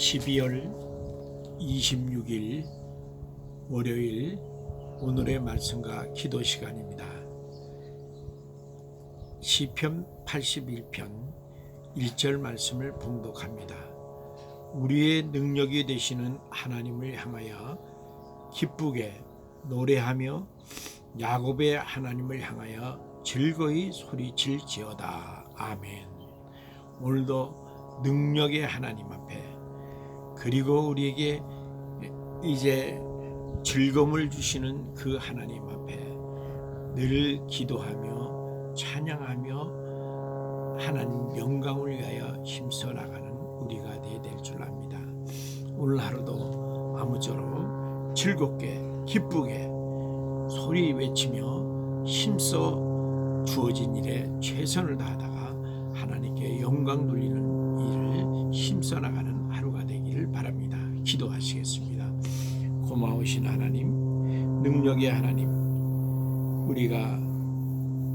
12월 26일 월요일 오늘의 말씀과 기도 시간입니다. 시편 81편 1절 말씀을 봉독합니다. 우리의 능력이 되시는 하나님을 향하여 기쁘게 노래하며 야곱의 하나님을 향하여 즐거이 소리칠지어다. 아멘. 오늘도 능력의 하나님 앞에 그리고 우리에게 이제 즐거움을 주시는 그 하나님 앞에 늘 기도하며 찬양하며 하나님 영광을 위하여 힘써 나가는 우리가 되어야 될 줄 압니다. 오늘 하루도 아무쪼록 즐겁게 기쁘게 소리 외치며 힘써 주어진 일에 최선을 다하다가 하나님께 영광 돌리는 일을 힘써 나가는 바랍니다. 기도하시겠습니다. 고마우신 하나님, 능력의 하나님, 우리가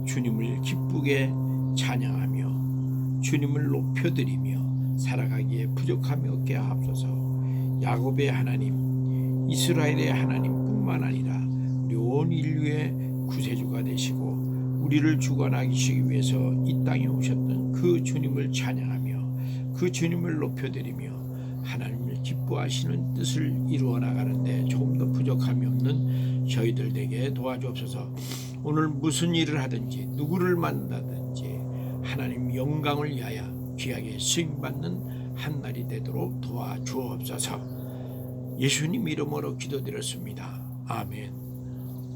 주님을 기쁘게 찬양하며 주님을 높여드리며 살아가기에 부족함이 없게 하옵소서. 야곱의 하나님, 이스라엘의 하나님뿐만 아니라 우리 온 인류의 구세주가 되시고 우리를 주관하시기 위해서 이 땅에 오셨던 그 주님을 찬양하며 그 주님을 높여드리며 하나님을 기뻐하시는 뜻을 이루어 나가는데 조금 더 부족함이 없는 저희들 되게 도와주옵소서. 오늘 무슨 일을 하든지 누구를 만나든지 하나님 영광을 위하여 귀하게 쓰임 받는 한 날이 되도록 도와주옵소서. 예수님 이름으로 기도드렸습니다. 아멘.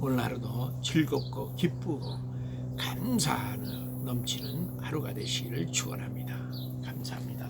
오늘 하루도 즐겁고 기쁘고 감사하는 넘치는 하루가 되시기를 축원합니다. 감사합니다.